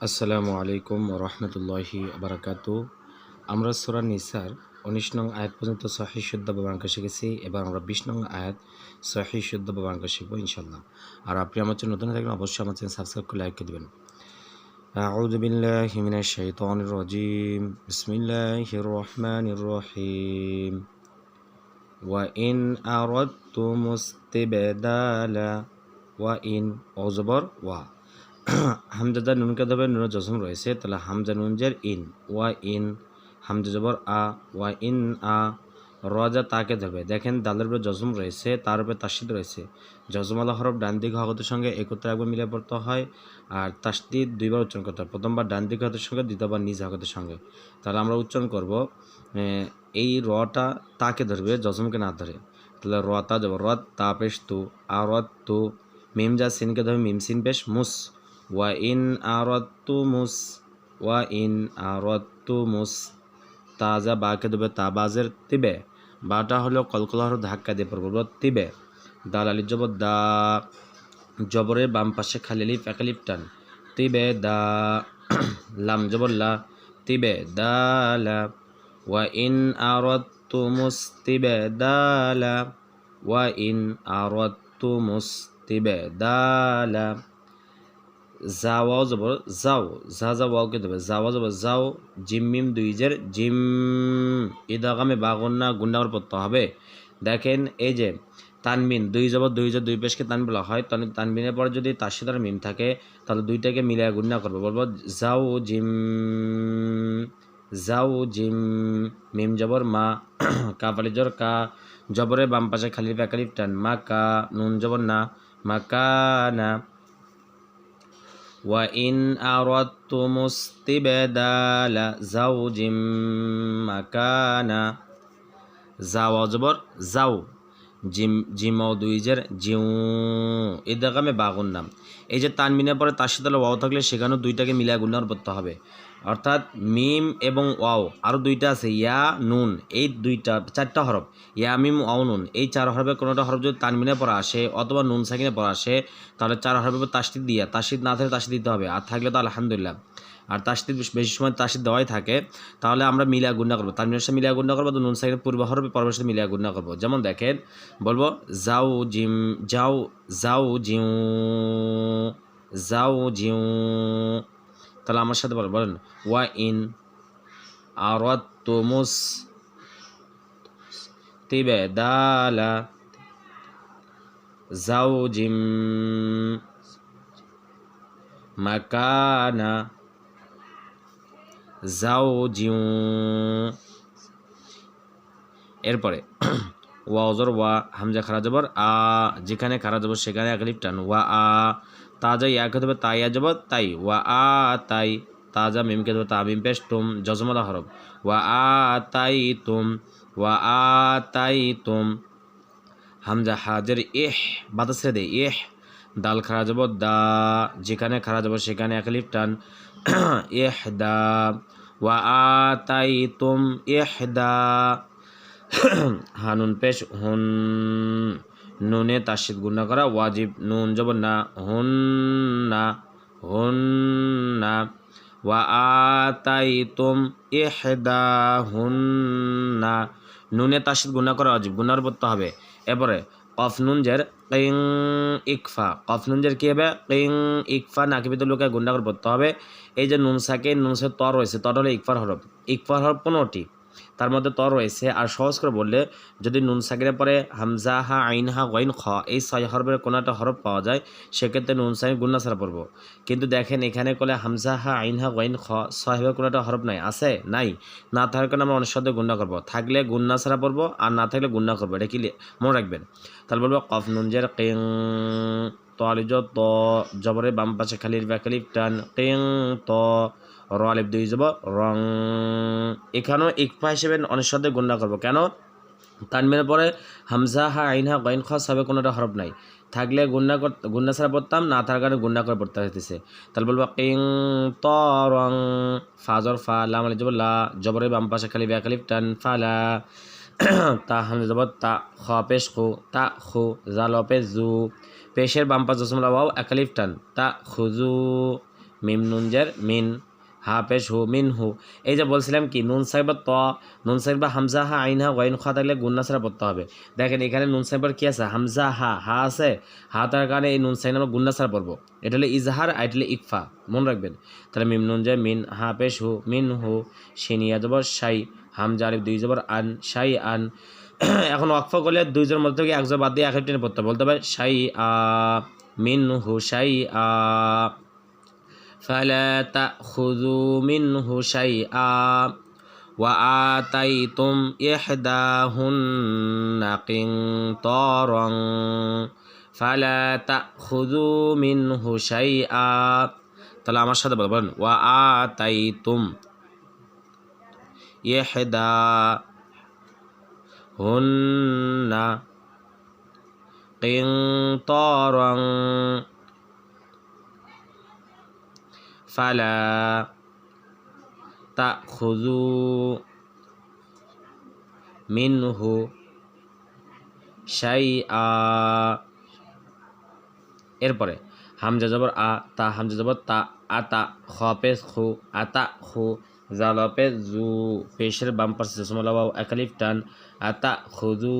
আসসালামু আলাইকুম রহমতুল্লাহি আবরাকাত আমরা সুরা নিসার উনিশ নং আয়াত পর্যন্ত সহি শুদ্ধ ব্যবহার শিখেছি এবার আমরা বিশ নং আয়াত সহি শুদ্ধ ব্যবহার শিখবো ইনশাল্লাহ আর আপনি আমার চ্যানেল নতুন থাকবেন অবশ্যই আমার চ্যানেল সাবস্ক্রাইব করে লাইক করে দেবেন أعوذ بالله من الشيطان الرجيم بسم الله الرحمن الرحيم وإن أردتم استبدال وإن অজবর ওয়া হামজাদার নুন কে নুন জসম রয়েছে। তাহলে হামজা নুনজের ইন, ওয়া ইন, হামজা জবর আ, ওয়া ইন আ, রজা তাকে ধরবে। দেখেন দালের উপরে জজম রয়েছে, তার উপরে তাসিদ রয়েছে। জজমালা হরফ ডান দিক হকতের সঙ্গে একত্রে একবার মিলে পড়তে হয় আর তাসদিদ দুইবার উচ্চারণ করতে হয়। প্রথমবার ডান দিক হকতের সঙ্গে, দ্বিতীয়বার নিজ হকতের সঙ্গে। তাহলে আমরা উচ্চারণ করব এই রটা তাকে ধরবে জজমকে না ধরে। তাহলে রতা যাব রত তা পেশ তু আর রত তু, মিম যা সিনকে ধরবে, মিম সিন পেশ মুস। ওয়া ইন আরত্তু মুস ওয়া ইন আরত্তু মুস তাজা বাকে দেবে তাবাজের তিবে। বাটা হলো কলকলাহর ধাক্কা দিয়ে পড়ব। তিবে। দাল আলি জবর দা। জবরের বাম পাশে খালি লিফ একালিপ টান। তিবে দা। লাম জবর তিবে দা। লা। ওয়া ইন আরত্তু মুস তিবে দা। লা। ওয়া ইন আরত্তু মুস তিবে দা। লা জাওয়াও যাব যাও, যা যা ওয়াওকে দেবে যাওয়া যাব যাও জিম, মিম, দুইজের জিম। ইদাগামে বাগন্না গুন্ডাগর পড়তে হবে। দেখেন, এই যে তানবিন, দুই যাব দুই যে দুই পেশকে তান বলা হয়। তাহলে তানবিনের পর যদি তার সাথে মিম থাকে, তাহলে দুইটাকে মিলিয়ে গুন্ডা করব। বলব, যাও, জিম যাও, জিম, মিম জবর মা, কাপালি জর কা, জবরে বাম পাশে খালি প্যাকালিফ টান, মা কা, নুন জবর না, মা কা না। وإن أردتم استبدال زوج مكانا যাও অজবর যাও জিম জিম দুইজের জিউ এই দেখামে বাগুন নাম এই যে তানমিনের পরে তার সাথে ওয়াও থাকলে সেখানেও দুইটাকে মিলিয়ে গুণার করতে হবে অর্থাৎ মিম এবং ওয়াও আরও দুইটা আছে, ইয়া, নুন, এই দুইটা, চারটা হরফ। ইয়া, মিম, ওয়াও, নুন, এই চার হরফের কোনোটা হরফ যদি তানমিনে পড়া আসে অথবা নুন সাকিনে পড়া আসে, তাহলে চার হরফের তাসিদ দিয়া তাসিদ না থাকলে তাসিদ দিতে হবে। আর থাকলে তো আলহামদুলিল্লাহ। আর তাসিদ বেশি সময় তাসিদ দেওয়াই থাকে, তাহলে আমরা মিলিয়া গুণা করব। তানমিনের সাথে মিলিয়া গুণা করব, তো নুন সাকিনের পূর্ব হরফে পরমের সাথে মিলিয়া গুণা করব। যেমন দেখেন, বলব, যাও জিম, যাও যাও জিউ যাও জিউ তাহলে আমার সাথে বলেন বলেন, ওয়া ইন আরাত্তুমুস তিবাদালা জাওজিম মাকানা জাওজিউ এরপরে, ওয়া অজর ওয়া হামজা, খারা জবর, আ, যেখানে খারা জবর সেখানে একলিপ টান ওয়া আ তাজা ইয়াকে দেবে তাইয়া যাব তাই। ওয়া আ, তাই, তাজা মিমকে দেবে তা মিম পেশ তুম, জজমলা হরব ওয়া আ, তাই তুম, ওয়া আ, তাই তুম। হামজা হাজের এহ বাতাস দে এহ দাল খারা যাব দা, যেখানে খারা যাব সেখানে একলিপ টান। এহ দা, ওয়া আ, তাই তুম এহ দা। হানুন পেশ হুন। নুনে তাসিদ গুণা করা ওয়াজিব। নুন জব না, হুন না হুন না। ওয়া আতাই তুম ইহদা হুন না নুনে তাসিদ গুণা করা ওয়াজিব, গুণার পড়তে হবে। এরপরে, কফ নুনজের কিং ইকফা। কফ নুনজের কী হবে? কিং ইকফা নাকি ভিতর লোকে গুন্ডা করে পড়তে হবে। এই যে নুন সাকে, নুন সে তর রয়েছে, তর হলো ইকফার হরফ। ইকফার হরফ পনেরোটি। তার মধ্যে তর রয়েছে, আর সহজ করে বললে, যদি নুন সাকিরের পরে হামজা, হা, আইন, হা ওয়াইন খ এই ছয় হরফের কোনো একটা হরফ পাওয়া যায়, সেক্ষেত্রে নুন সাকির গুন্না ছাড়া পড়ব। কিন্তু দেখেন এখানে করলে হামজা, হা, আইন, হা ওয়াইন খ ছয়ভাবে কোনো একটা হরফ নাই, আছে? নাই। না থাকার কারণে আমরা অনেক সাথে গুন্না করব। থাকলে গুন্না ছাড়া পড়ব, আর না থাকলে গুন্না করব, এটা কি মনে রাখবেন। তাহলে বলব, কফ নুনজের কিং তলিজ ত, জবরের বাম পাশে খালির ব্যাকালিপ টান কিং, ত র আলিফ দুই যাব রং। এখানেও ইকফা হিসেবে অনেক গুন্ডা করব। কেন? তানমিনের পরে হামজা, হা, আইন, হা, গইন খাস হবে কোনোটা হরফ নাই। থাকলে গুন্ডা কর গুন্ডা ছাড়া পড়তাম, না থাকার কারণে গুন্ডা করে পড়তে হইতেছে। তাহলে বলব কিং ত, রং ফাজর ফা লাম আলি জবর, লা, জবরের বাম পাশে খালি ব্যাকালিফ টান ফালা তা, হামজা, জবর, তা, খ, পেশ, খু, তা, খু জাল পেশ, জু। পেশের বাম পাশ জসমলা ওয়াও একালিফ টান, তা খুজু মিম, নুন, জের, মিন। হা পেশ হু মিন হু এই যে বলছিলাম কি, নুন সাহেবের ত, নুন সাহেব হামজা হা আইন হা ওয়াইন খা থাকলে গুন্না ছাড়া পড়তে হবে। দেখেন এখানে নুন সাহেবের কি আছে? হামজা হা হা আছে, হা তার কারণে এই নুন সাইন আমরা গুন্না ছাড়া পড়ব। এটা হলে ইজহার, আর এটা হলো ইকফা। মনে রাখবেন। তাহলে মিম নুন যে মিন হা পেশ হু মিন হু সিনিয়া জবর সাই হামজা আলিফ দুই জবর আন সাই আন। এখন অক্ফ করলে দুইজনের মধ্যে থেকে একজন বাদ দিয়ে এক টেনে পড়তে। বলতে হবে সাই আ মিন হু সাই আ। فلا تأخذوا منه شيئا وآتيتم إحداهن قنطارا فلا تأخذوا منه شيئا তাহলে আমার সাথে বলবেন ওয়া আতাইতুম ইহদা হুন্না ফালা তা খুজু মিনহু শাই আ এরপরে হামজা জবর আ, তা হামজা জবর তা আতা খ, পেশ, খু আতা খু জালপে জু, পেশের বাম পাশে জসমলা বাউ একালিফ টান আতা খুজু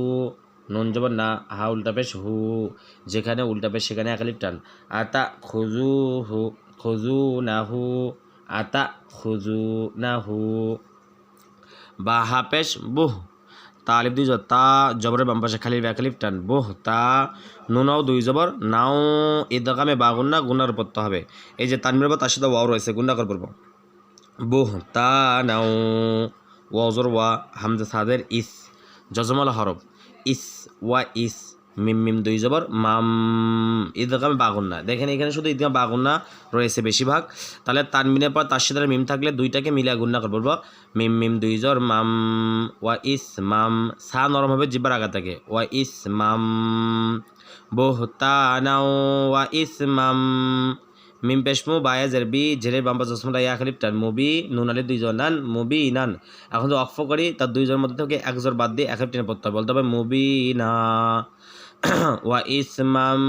নুন জবর না, হা, উল্টা পেশ, হু, যেখানে উল্টা পেশ, সেখানে একালিফ টান আতা খুজু হু খুজু না হু আতা খুজু না হু বা হা পেশ বুহ তা আলিফ দুই জবর তা জবরের বাম পাশে খালি ব্যাকালিফ টান, বোহ, তা নুনাও দুই জবর, নাও ইদগামে বা গুন্না গুন্নার পড়তে হবে এই যে তানমির বা তার সাথে ওয়াও রয়েছে, গুন্না করে পড়ব বোহ, তা নাও ওয়াজর ওয়া হামজা সাদের ইস, জজমাল হরফ, ইস, ওয়া ইস মিম মিম দুই জবর, মাম, ঈদগামে বাগুন্না দেখেন এখানে শুধু ঈদগাম বাগুন্না রয়েছে বেশিরভাগ। তাহলে তানমিনের পর তার সাথে মিম থাকলে দুইটাকে মিলিয়ে গুন্না করে বলব, মিম মিম দুই জর মাম, ওয়া ইস, মাম, সা নরম হবে জিব্বার আগা থাকে। ওয়া ইস, মাম, বহুতানাও, ওয়া ইস, মাম, মিম পেশমু বায়া জেরবি জেরের বাম্পা জসমটা ইয়া খালিফ টান, মুবি, নুন আলি দুইজন নান, মুবি নান। এখন যদি অক্ফ করি, তার দুইজনের মধ্যে থেকে একজোর বাদ দিয়ে এক টেনে পড়তে হবে। বলতে হবে মুবি না। ওয়া ইসমাম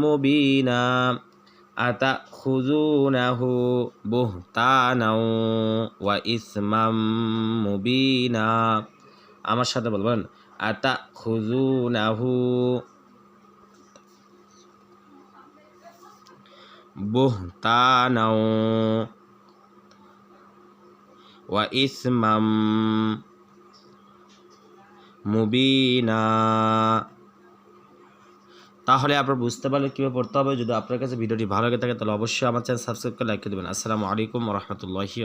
মুবিনা আতা খুজুনাহু বুহতানাও ওয়া ইসমাম মুবিনা আমার সাথে বলবেন আতা খুজুনাহু বুহতানাও ওয়া ইসমাম মুবিনা তাহলে আপনার বুঝতে পারলে কীভাবে পড়তে হবে। যদি আপনার কাছে ভিডিওটি ভালো লাগে থাকে, তাহলে অবশ্যই আমার চ্যানেল সাবস্ক্রাইব করে লাইক করে দেবেন। আসসালামু আলাইকুম রহমতুল্লাহি